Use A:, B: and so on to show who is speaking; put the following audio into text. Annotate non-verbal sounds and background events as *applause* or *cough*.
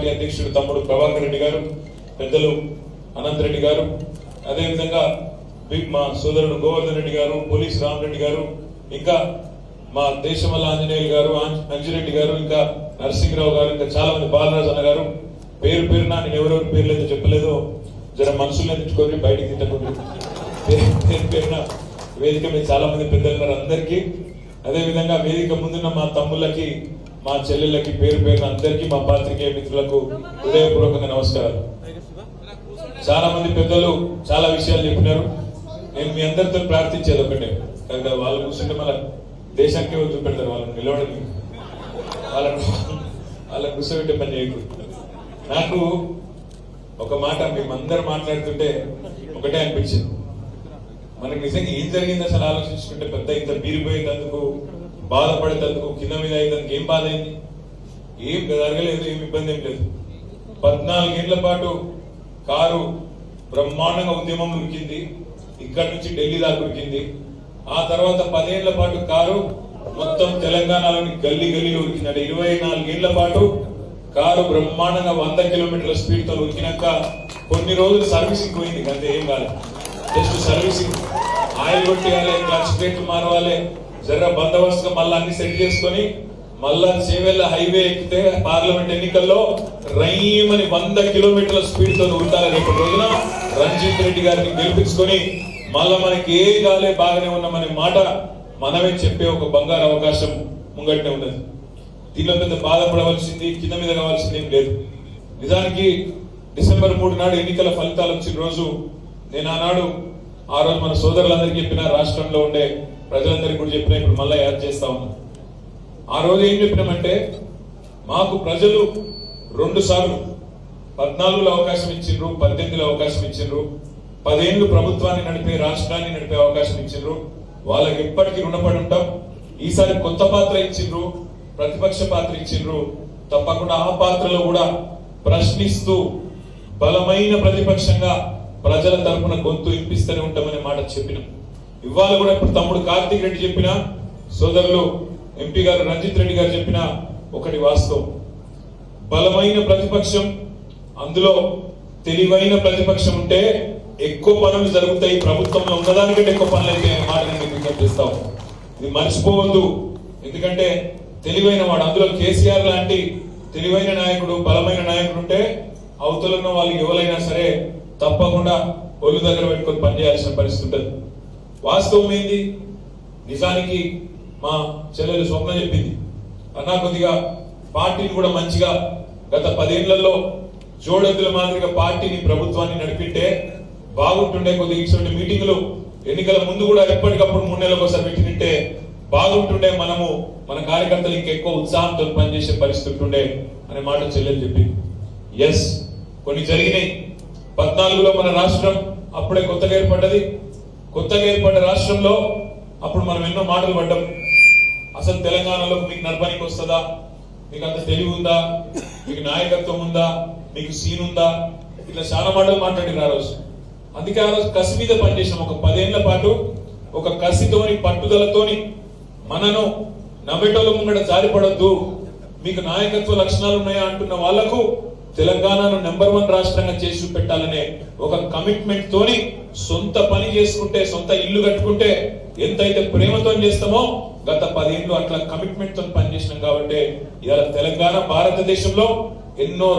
A: Party అధ్యక్షుడు తమ్ముడు ప్రభాకర్ రెడ్డి గారు పెద్దలు అనంత్ రెడ్డి గారు అదేవిధంగా మా సోదరుడు గోవర్ధన్ రెడ్డి గారు పోలీస్ రామరెడ్డి గారు ఇంకా మా దేశమల్ల ఆంజనేయులు గారు అంజిరెడ్డి గారు ఇంకా నరసింహరావు గారు ఇంకా చాలా మంది బాలరాజు అన్న గారు పేరు పేరున నేను ఎవరెవరి పేర్లు అయితే చెప్పలేదో జర మనసులో తెచ్చుకొని బయటికి తిట్టకుండా పేరు పేరున వేదిక మీద చాలా మంది పెద్దలు అందరికీ. అదేవిధంగా వేదిక ముందున్న మా తమ్ముళ్ళకి మా చెల్లెళ్ళకి పేరు పేరు అందరికీ మా పాత్రికేయ మిత్రులకు హృదయపూర్వకంగా నమస్కారాలు. చాలా మంది పెద్దలు చాలా విషయాలు చెప్పినారు. నేను మీ అందరితో ప్రార్థించేది ఒకటే. కనుక వాళ్ళు కూర్చుంటే మన దేశానికే వదిలి పెడతారు వాళ్ళని నిలవడని వాళ్ళని *laughs* వాళ్ళని కూర్చోబెట్టే పని చేయకూడదు నాకు ఒక మాట మేమందరం మాట్లాడుతుంటే ఒకటే అనిపించింది. మనకి నిజంగా ఏం జరిగింది అసలు ఆలోచించుకుంటే పెద్ద ఇంత బాధపడే తనకు కింద మీద అయ్యేందుకు ఏం బాధ అయింది? ఏం జరగలేదు ఏం ఇబ్బంది ఏం లేదు. పద్నాలుగేళ్ళ పాటు కారు బ్రహ్మాండంగా ఉద్యమం ఉరికింది. ఇక్కడ నుంచి ఢిల్లీ దాకా ఉరికింది. ఆ తర్వాత పదేళ్ళ పాటు కారు మొత్తం తెలంగాణలోని గల్లీ గల్లీలో ఉరికిందంటే ఇరవై నాలుగేళ్ళ పాటు కారు బ్రహ్మాండంగా వంద కిలోమీటర్ల స్పీడ్తో ఉరికినాక కొన్ని రోజులు సర్వీసింగ్ పోయింది. అంతే ఏం కాలేదు జస్ట్ సర్వీసింగ్. ఆయిల్ కొట్టేయాలి క్లచ్ ప్లేట్ మారవాలి. జర బందోబస్తుగా మళ్ళీ అన్ని సెట్ చేసుకొని మళ్ళా చేవెళ్ళ హైవే ఎక్కితే పార్లమెంట్ ఎన్నికల్లో రైమని వంద కిలోమీటర్ల స్పీడ్తో ఉంటారు రేపటి రోజున. రంజిత్ రెడ్డి గారిని గెలిపించుకొని మళ్ళా మనకి ఏ గాలే బాగానే ఉన్నామనే మాట మనమే చెప్పే ఒక బంగారు అవకాశం ముంగట్నే ఉన్నది. దీనిలో పెద్ద బాధపడవలసింది కింద మీద కావాల్సింది ఏం లేదు. నిజానికి డిసెంబర్ మూడు నాడు ఎన్నికల ఫలితాలు వచ్చిన రోజు నేను ఆనాడు ఆ రోజు మన సోదరులందరికీ చెప్పిన రాష్ట్రంలో ఉండే ప్రజలందరికీ కూడా చెప్పిన ఇప్పుడు మళ్ళీ యాడ్ చేస్తా. ఉన్నాం ఆ రోజు ఏం చెప్పినామంటే మాకు ప్రజలు రెండు సార్లు పద్నాలుగులో అవకాశం ఇచ్చిండ్రు పద్దెనిమిదిలో అవకాశం ఇచ్చిండ్రు పదేళ్ళు ప్రభుత్వాన్ని నడిపే రాష్ట్రాన్ని నడిపే అవకాశం ఇచ్చిండ్రు. వాళ్ళకి ఎప్పటికీ రుణపడి ఉంటాం. ఈసారి కొత్త పాత్ర ఇచ్చిండ్రు ప్రతిపక్ష పాత్ర ఇచ్చిండ్రు. తప్పకుండా ఆ పాత్రలో కూడా ప్రశ్నిస్తూ బలమైన ప్రతిపక్షంగా ప్రజల తరఫున గొంతు ఇప్పిస్తూనే ఉంటామనే మాట చెప్పినాం. ఇవాళ కూడా ఇప్పుడు తమ్ముడు కార్తీక్ రెడ్డి చెప్పిన సోదరులు ఎంపీ గారు రంజిత్ రెడ్డి గారు చెప్పిన ఒకటి వాస్తవం. బలమైన ప్రతిపక్షం అందులో తెలివైన ప్రతిపక్షం ఉంటే ఎక్కువ పనులు జరుగుతాయి. ప్రభుత్వంలో ఉన్నదానికంటే ఎక్కువ పనులు అయితే మాట నేను విజ్ఞప్తి ఇది మర్చిపోవద్దు. ఎందుకంటే తెలివైన వాడు అందులో కేసీఆర్ లాంటి తెలివైన నాయకుడు బలమైన నాయకుడు ఉంటే అవతల ఉన్న వాళ్ళు ఎవరైనా సరే తప్పకుండా ఒళ్ళు దగ్గర పెట్టుకొని పనిచేయాల్సిన పరిస్థితి ఉంటుంది. వాస్తవం ఏంది నిజానికి మా చెల్లెలు స్వప్న చెప్పింది. అన్నా కొద్దిగా పార్టీని కూడా మంచిగా గత పదేళ్ళలో జోడెద్దుల మాదిరిగా పార్టీని ప్రభుత్వాన్ని నడిపింటే బాగుంటుండే కొద్దిగా ఇటువంటి మీటింగులు. ఎన్నికల ముందు కూడా ఎప్పటికప్పుడు మూడు నెలలకు ఒకసారి పెట్టినట్టే బాగుంటుండే మనము మన కార్యకర్తలు ఇంకెక్కువ ఉత్సాహంతో పనిచేసే పరిస్థితి ఉంటుండే అనే మాట చెల్లెలు చెప్పింది. ఎస్ కొన్ని జరిగినాయి. పద్నాలుగులో మన రాష్ట్రం అప్పుడే కొత్తగా ఏర్పడ్డది. కొత్తగా ఏర్పడ్డ రాష్ట్రంలో అప్పుడు మనం ఎన్నో మాటలు పడ్డాం. అసలు తెలంగాణలో మీకు నడపడానికి వస్తుందా? మీకు అంత తెలివి ఉందా? మీకు నాయకత్వం ఉందా? మీకు సీన్ ఉందా? ఇట్లా చాలా మాటలు మాట్లాడిన ఆ రోజు. అందుకే ఆ రోజు కసి మీద పనిచేసాం ఒక పదేళ్ళ పాటు ఒక కసితోని పట్టుదలతోని మనను నవ్వేటోళ్ళ ముంగడ జారిపడొద్దు. మీకు నాయకత్వ లక్షణాలు ఉన్నాయా అంటున్న వాళ్ళకు తెలంగాణను నెంబర్ వన్ రాష్ట్రంగా చేసి పెట్టాలనే ఒక కమిట్మెంట్ తోని సొంత పని చేసుకుంటే సొంత ఇల్లు కట్టుకుంటే ఎంతైతే ప్రేమతో చేస్తామో గత పదేళ్ళు అట్లా కమిట్మెంట్తో పనిచేసినాం కాబట్టి ఇవాళ తెలంగాణ భారతదేశంలో ఎన్నో